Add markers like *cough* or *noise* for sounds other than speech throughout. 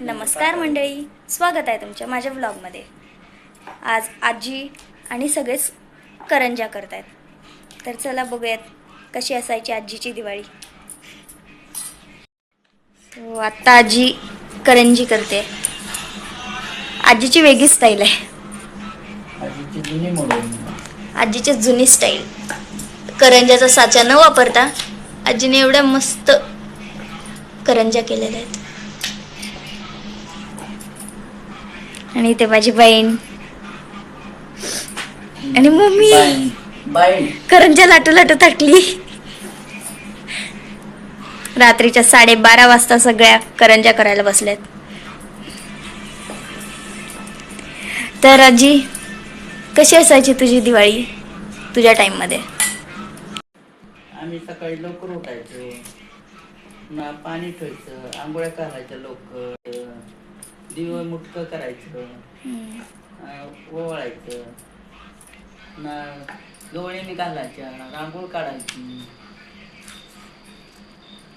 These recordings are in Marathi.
नमस्कार मंडळी. स्वागत आहे तुमच्या माझ्या व्लॉगमध्ये आज आजी आणि सगळेच करंजा करतायत. तर चला बघूयात कशी असायची आजीची दिवाळी. So, आत्ता आजी करंजी करते. आजीची वेगळी स्टाईल आहे. आजीची जुनी स्टाईल करंजाचा साचा न वापरता आजीने एवढ्या मस्त करंजा केलेल्या आहेत. आणि ते माझी बहीण. आणि मम्मी. करंजा लाटू लाटू थकली. रात्रीच्या साडेबारा वाजता सगळ्या करंजा करायला बसल्यात. तर आजी कशी असायची तुझी दिवाळी तुझ्या टाइममध्ये आम्ही सकाळी लवकर उठायचो. पाणी ठेवायचं आंघोळ्या करायच्या लवकर. दिव मुटकं करायचं ओवाळायचं ना गवळीने घालायच्या रांगोळ काढायची.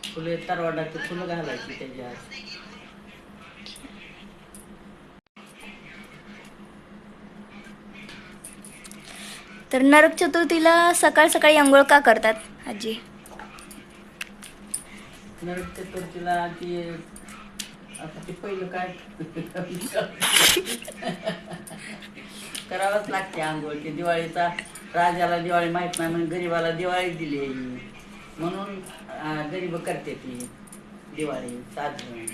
फुले तरवाडाची फुलं घालायची त्याच्यात. तर नरक चतुर्थीला सकाळ सकाळी आंघोळ का करतात आजी? नरक चतुर्थीला ती आता ते पहिलं काय करावंच लागते आंघोळ. की दिवाळीचा राजाला दिवाळी माहीत नाही म्हणून गरीबाला दिवाळी दिली. म्हणून गरीब करते ती दिवाळी साजरी.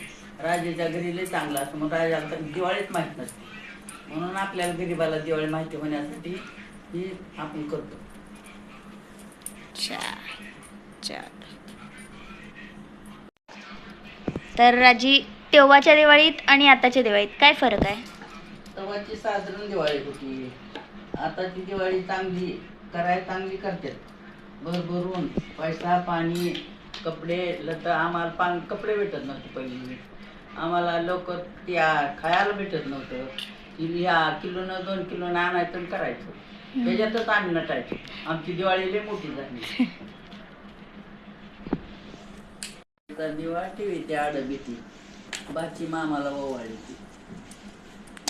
राजाच्या घरी लय चांगला असतो मग राजाला तर दिवाळीच माहीत नसते. म्हणून आपल्याला गरीबाला दिवाळी माहिती होण्यासाठी ही आपण करतो. तर राजी तेव्हाच्या दिवाळीत आणि आताच्या दिवाळीत काय फरक आहे? तवाची साधारण दिवाळी होती आताची दिवाळी चांगली करायला चांगली करतात. भरभरून पैसा पाणी कपडे लत आम्हाला पान कपडे भेटत नव्हते पहिली. आम्हाला लोक त्या खायला भेटत नव्हतं. की ह्या किलोनं दोन किलोनं आणायचं आणि करायचं. त्याच्यातच आम्ही नटायचो. आमची दिवाळी लई मोठी झाली. *laughs* तर दिवाळ टीव्ही ते आडबीती बाची मामाला ओवाळी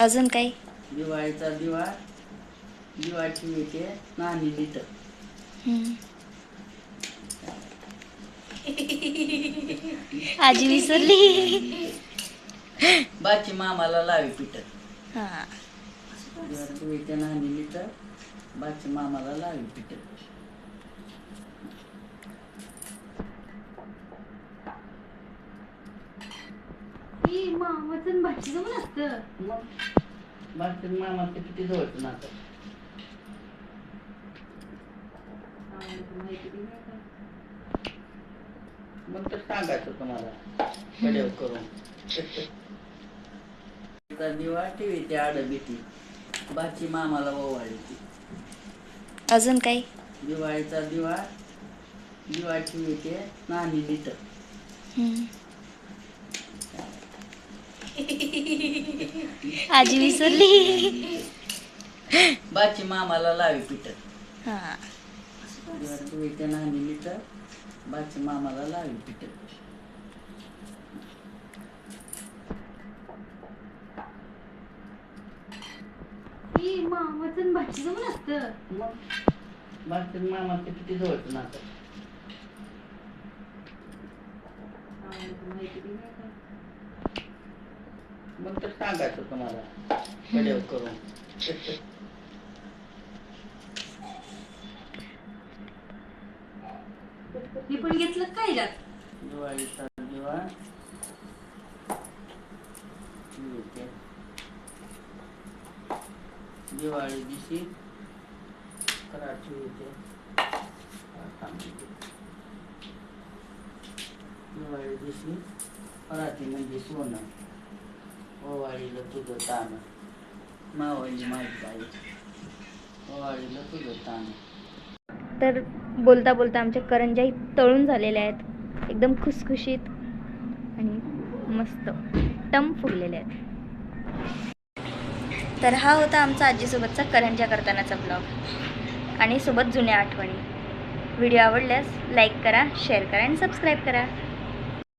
अजून काही? दिवाळीचा दिवा दिवाळी येते नाणी लिटर आजी विसरली. बाची मामाला लावी पिटर हा. दिवाळी येते नाणी लिटर बाची मामाला लावी पिटर मग? बाची मामाचं किती जवळचं नातं? मग तर सांगायचं तुम्हाला. कडेव करून. तर दिवा टीव्ही ते आडबीती. बाची मामाला ओवाळी ती अजून काही? दिवाळीचा दिवा दिवाळी येते नाणी लिटर आजी विसरली. बाची मामाला लावी पिटर हा. नाणी लिटर बाची मामाला लावी पिटर मग? बाची मामाचं किती जवळचं नातं? मग तर सांगायचं तुम्हाला. कडेव करून. मी पण घेतलं काय जात दिवाळीचा दिवा. येते. दिवाळी दिवशी कराठी येते दिवाळी दिवशी पराठी म्हणजे सोनं. ओवाळीला तुझं ताण मावळी माझी ओवाळीला तुझं ताण तर बोलता बोलता आमच्या करंजाही तळून झालेल्या आहेत. एकदम खुसखुशीत आणि मस्त टम फुगलेल्या आहेत. तर हा होता आमचा आजीसोबतचा करंजा करतानाचा ब्लॉग आणि सोबत जुन्या आठवणी. व्हिडिओ आवडल्यास लाईक करा शेअर करा आणि सबस्क्राईब करा.